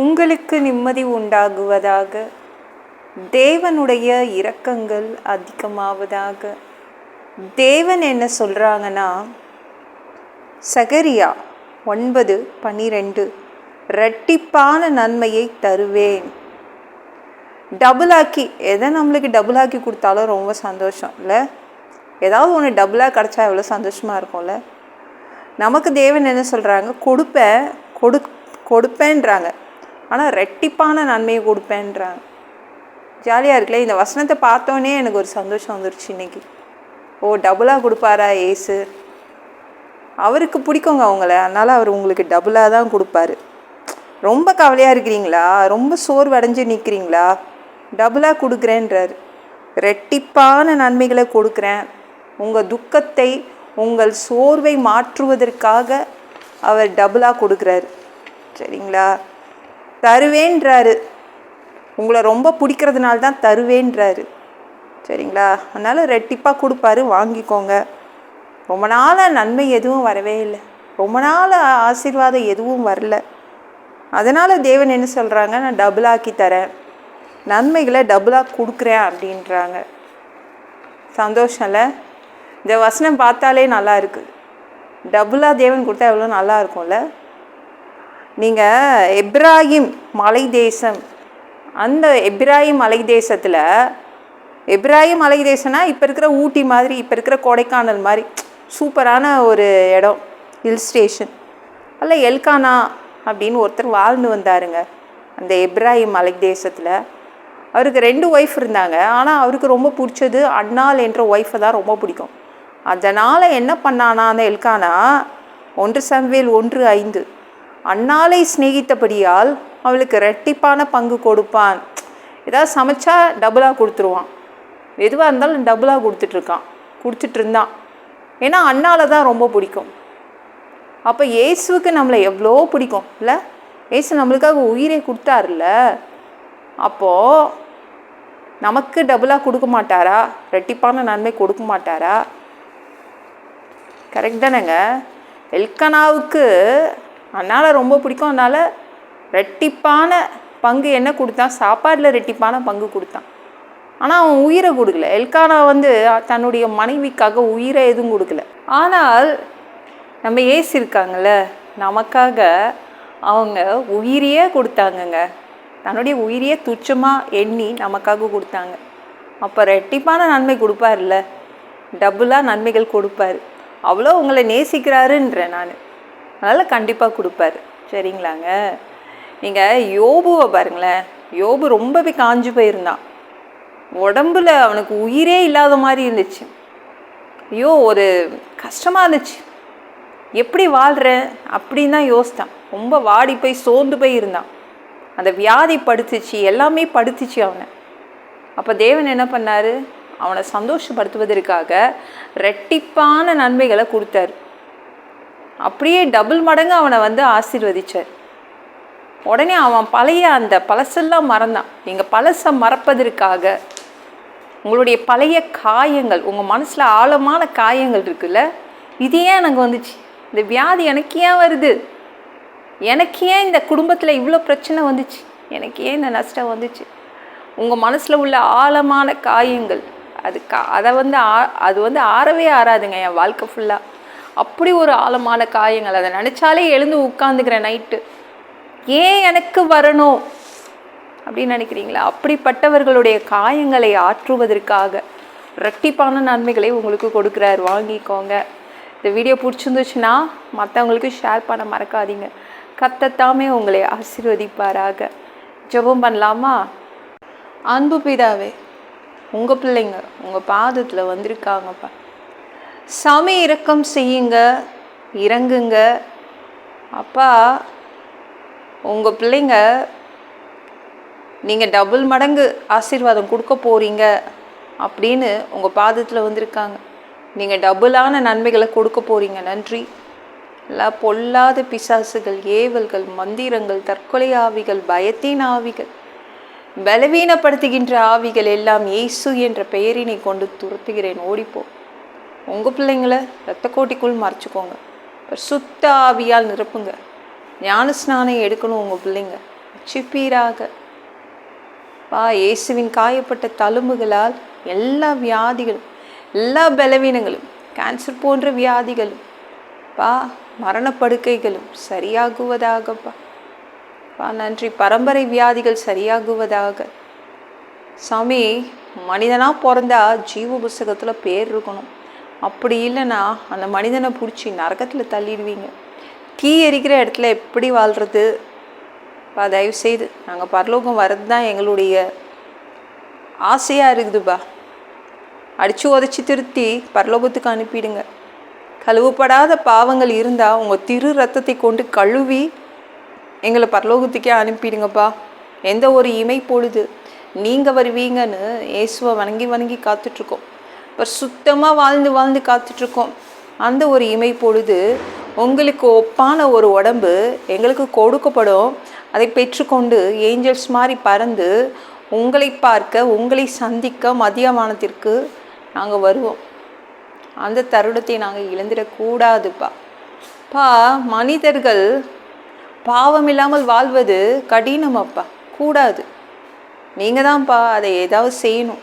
உங்களுக்கு நிம்மதி உண்டாகுவதாக. தேவனுடைய இரக்கங்கள் அதிகமாவதாக. தேவன் என்ன சொல்கிறாங்கன்னா சகரியா ஒன்பது பன்னிரெண்டு ரெட்டிப்பான நன்மையை தருவேன். டபுளாக்கி எதை நம்மளுக்கு டபுளாக்கி கொடுத்தாலும் ரொம்ப சந்தோஷம் இல்லை? ஏதாவது ஒன்று டபுளாக கிடச்சா எவ்வளோ சந்தோஷமாக இருக்கும்ல? நமக்கு தேவன் என்ன சொல்கிறாங்க கொடுப்பேன் கொடு கொடுப்பேன்றாங்க. ஆனால் ரெட்டிப்பான நன்மையை கொடுப்பேன்றாங்க. ஜாலியாக இருக்குல்ல இந்த வசனத்தை பார்த்தோன்னே எனக்கு ஒரு சந்தோஷம் வந்துருச்சு இன்னைக்கு. ஓ டபுளாக கொடுப்பாரா ஏசு அவருக்கு பிடிக்குங்க அவங்கள அதனால் அவர் உங்களுக்கு டபுளாக தான் கொடுப்பாரு. ரொம்ப கவலையாக இருக்கிறீங்களா? ரொம்ப சோர்வடைஞ்சு நிற்கிறீங்களா டபுளாக கொடுக்குறேன்றார். ரெட்டிப்பான நன்மைகளை கொடுக்குறேன். உங்கள் துக்கத்தை உங்கள் சோர்வை மாற்றுவதற்காக அவர் டபுளாக கொடுக்குறாரு. சரிங்களா? தருவேன்றாரு. உங்களை ரொம்ப பிடிக்கிறதுனால தான் தருவேன்றாரு. சரிங்களா? அதனால் ரெட்டிப்பாக கொடுப்பாரு வாங்கிக்கோங்க. ரொம்ப நாளாக நன்மை எதுவும் வரவே இல்லை. ரொம்ப நாள் ஆசீர்வாதம் எதுவும் வரல. அதனால் தேவன் என்ன சொல்கிறாங்க நான் டபுளாக்கி தரேன். நன்மைகளை டபுளாக கொடுக்குறேன் அப்படின்றாங்க. சந்தோஷம் இல்லை? இந்த வசனம் பார்த்தாலே நல்லா இருக்குது டபுளாக தேவன் கொடுத்தா எவ்வளோ நல்லா இருக்கும்ல? நீங்கள் எப்ராஹிம் மலை தேசம் அந்த எப்ராஹிம் மலை தேசத்தில் எப்ராஹிம் மலை தேசம்னா இப்போ இருக்கிற ஊட்டி மாதிரி இப்போ இருக்கிற கொடைக்கானல் மாதிரி சூப்பரான ஒரு இடம் ஹில் ஸ்டேஷன் அல்ல எல்கானா அப்படின்னு ஒருத்தர் வாழ்ந்து வந்தாருங்க அந்த எப்ராஹிம் மலை தேசத்தில் அவருக்கு ரெண்டு ஒய்ஃப் இருந்தாங்க. ஆனால் அவருக்கு ரொம்ப பிடிச்சது அண்ணால் என்ற ஒய்ஃபை தான் ரொம்ப பிடிக்கும். அதனால் என்ன பண்ணானா அந்த எல்கானா ஒன்று சம்வேல் ஒன்று ஐந்து. அண்ணாலை சிநேகித்தபடியால் அவளுக்கு ரெட்டிப்பான பங்கு கொடுப்பான். ஏதாவது சமைச்சா டபுளாக கொடுத்துருவான். எதுவாக இருந்தாலும் டபுளாக கொடுத்துட்ருக்கான். கொடுத்துட்டு இருந்தான் ஏன்னா அண்ணால தான் ரொம்ப பிடிக்கும். அப்போ இயேசுக்கு நம்மளை எவ்வளோ பிடிக்கும் இல்லை? ஏசு நம்மளுக்காக உயிரை கொடுத்தாருல்ல? அப்போது நமக்கு டபுளாக கொடுக்க மாட்டாரா? ரெட்டிப்பான நன்மை கொடுக்க மாட்டாரா? கரெக்ட் தானேங்க. எல்கனாவுக்கு அதனால் ரொம்ப பிடிக்கும். அதனால் ரெட்டிப்பான பங்கு என்ன கொடுத்தான்? சாப்பாட்டில் ரெட்டிப்பான பங்கு கொடுத்தான். ஆனால் அவன் உயிரை கொடுக்கல. எல்கானா வந்து தன்னுடைய மனைவிக்காக உயிரை எதுவும் கொடுக்கல. ஆனால் நம்ம ஏசி இருக்காங்கல்ல நமக்காக அவங்க உயிரையே கொடுத்தாங்கங்க. தன்னுடைய உயிரையே துச்சமாக எண்ணி நமக்காக கொடுத்தாங்க. அப்போ ரெட்டிப்பான நன்மை கொடுப்பார்ல டபுளாக நன்மைகள் கொடுப்பாரு. அவ்வளோ உங்களை நேசிக்கிறாருன்றேன் நான். அதனால் கண்டிப்பாக கொடுப்பாரு. சரிங்களாங்க? நீங்கள் யோபுவை பாருங்களேன். யோபு ரொம்பவே காஞ்சு போயிருந்தான். உடம்புல அவனுக்கு உயிரே இல்லாத மாதிரி இருந்துச்சு. ஐயோ ஒரு கஷ்டமாக இருந்துச்சு. எப்படி வாழ்கிறேன் அப்படின்னு தான் யோசித்தான். ரொம்ப வாடி போய் சோர்ந்து போய் இருந்தான். அந்த வியாதி படுத்துச்சு எல்லாமே படுத்துச்சு அவனை. அப்போ தேவன் என்ன பண்ணார்? அவனை சந்தோஷப்படுத்துவதற்காக ரெட்டிப்பான நன்மைகளை கொடுத்தாரு. அப்படியே டபுள் மடங்கு அவனை வந்து ஆசீர்வதிச்சார். உடனே அவன் பழைய அந்த பழசெல்லாம் மறந்தான். எங்கள் பழசை மறப்பதற்காக உங்களுடைய பழைய காயங்கள் உங்கள் மனசில் ஆழமான காயங்கள் இருக்குல்ல இது ஏன் எனக்கு வந்துச்சு? இந்த வியாதி எனக்கு ஏன் வருது? எனக்கு ஏன் இந்த குடும்பத்தில் இவ்வளோ பிரச்சனை வந்துச்சு? எனக்கு ஏன் இந்த நஷ்டம் வந்துச்சு? உங்கள் மனசில் உள்ள ஆழமான காயங்கள் அது கா அதை வந்து ஆ அது வந்து ஆறவே ஆறாதுங்க என் வாழ்க்கை ஃபுல்லாக அப்படி ஒரு ஆழமான காயங்கள். அதை நினச்சாலே எழுந்து உட்காந்துக்கிறேன் நைட்டு ஏன் எனக்கு வரணும்? அப்படின்னு நினைக்கிறீங்களா? அப்படிப்பட்டவர்களுடைய காயங்களை ஆற்றுவதற்காக ரெட்டிப்பான நன்மைகளை உங்களுக்கு கொடுக்குறாரு. வாங்கிக்கோங்க. இந்த வீடியோ பிடிச்சிருந்துச்சுன்னா மற்றவங்களுக்கு ஷேர் பண்ண மறக்காதீங்க. கத்தத்தாமே உங்களை ஆசீர்வதிப்பாராக. ஜெபம் பண்ணலாமா? அன்பு பிதாவே உங்கள் பிள்ளைங்க உங்கள் பாதத்தில் வந்திருக்காங்கப்பா. சாமி இறக்கம் செய்யுங்க இறங்குங்க. அப்பா உங்கள் பிள்ளைங்க நீங்கள் டபுள் மடங்கு ஆசீர்வாதம் கொடுக்க போகிறீங்க அப்படின்னு உங்கள் பாதத்தில் வந்திருக்காங்க. நீங்கள் டபுளான நன்மைகளை கொடுக்க போகிறீங்க நன்றி. எல்லா பொல்லாத பிசாசுகள் ஏவல்கள் மந்திரங்கள் தற்கொலை ஆவிகள் பயத்தின் ஆவிகள் பலவீனப்படுத்துகின்ற ஆவிகள் எல்லாம் இயேசு என்ற பெயரினை கொண்டு துரத்துகிறேன். ஓடிப்போம் உங்கள் பிள்ளைங்கள ரத்த கோட்டிக்குள் மறைச்சிக்கோங்க. சுத்த ஆவியால் நிரப்புங்க. ஞான ஸ்நானம் எடுக்கணும் உங்கள் பிள்ளைங்க. சிப்பீராக. பா இயேசுவின் காயப்பட்ட தழும்புகளால் எல்லா வியாதிகளும் எல்லா பலவீனங்களும் கேன்சர் போன்ற வியாதிகளும் பா மரணப்படுக்கைகளும் சரியாகுவதாகப்பா. பா நன்றி. பரம்பரை வியாதிகள் சரியாகுவதாக. சாமி மனிதனாக பிறந்தா ஜீவ புஸ்தகத்தில் பேர் இருக்கணும். அப்படி இல்லைன்னா அந்த மனிதனை பிடிச்சி நரகத்தில் தள்ளிடுவீங்க. தீ எரிக்கிற இடத்துல எப்படி வாழ்கிறது பா தயவு செய்து நாங்கள் பரலோகம் வர்றது தான் எங்களுடைய ஆசையாக இருக்குதுப்பா அடித்து உதச்சி திருத்தி பரலோகத்துக்கு அனுப்பிடுங்க. கழுவப்படாத பாவங்கள் இருந்தால் உங்கள் திரு ரத்தத்தை கொண்டு கழுவி எங்களை பரலோகத்துக்கே அனுப்பிடுங்கப்பா எந்த ஒரு இமை பொழுது நீங்கள் வருவீங்கன்னு இயேசுவை வணங்கி வணங்கி காத்துட்ருக்கோம் இப்போ சுத்தமாக வாழ்ந்து வாழ்ந்து காத்துட்ருக்கோம். அந்த ஒரு இமை பொழுது உங்களுக்கு ஒப்பான ஒரு உடம்பு எங்களுக்கு கொடுக்கப்படும். அதை பெற்றுக்கொண்டு ஏஞ்சல்ஸ் மாதிரி பறந்து உங்களை பார்க்க உங்களை சந்திக்க மதியமானத்திற்கு நாங்கள் வருவோம். அந்த தருணத்தை நாங்கள் இழந்துடக்கூடாதுப்பா. பா மனிதர்கள் பாவம் இல்லாமல் வாழ்வது கடினம் அப்பா கூடாது. நீங்கள் தான்ப்பா அதை ஏதாவது செய்யணும்.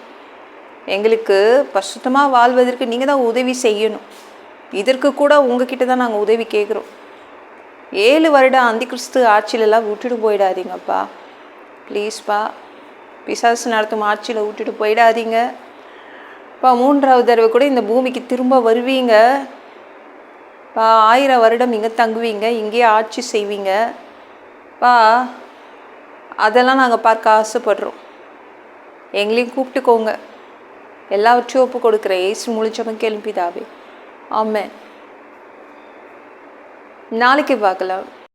எங்களுக்கு பசுத்தமாக வாழ்வதற்கு நீங்கள் தான் உதவி செய்யணும். இதற்கு கூட உங்ககிட்ட தான் நாங்கள் உதவி கேட்குறோம். ஏழு வருடம் அந்தி கிறிஸ்து ஆட்சியிலலாம் விட்டுட்டு போயிடாதீங்கப்பா. ப்ளீஸ்ப்பா பிசாசு நடத்தும் ஆட்சியில் விட்டுட்டு போயிடாதீங்க. இப்போ மூன்றாவது தடவை கூட இந்த பூமிக்கு திரும்ப வருவீங்க. பா ஆயிரம் வருடம் இங்கே தங்குவீங்க. இங்கேயே ஆட்சி செய்வீங்க. பா அதெல்லாம் நாங்கள் பார்க்க ஆசைப்படுறோம். எங்களையும் கூப்பிட்டுக்கோங்க. எல்லாவற்றையும் ஒப்பு கொடுக்குற ஏசு முழிச்சவன் கேள்விதாவே ஆமே நாளைக்கு பார்க்கலாம்.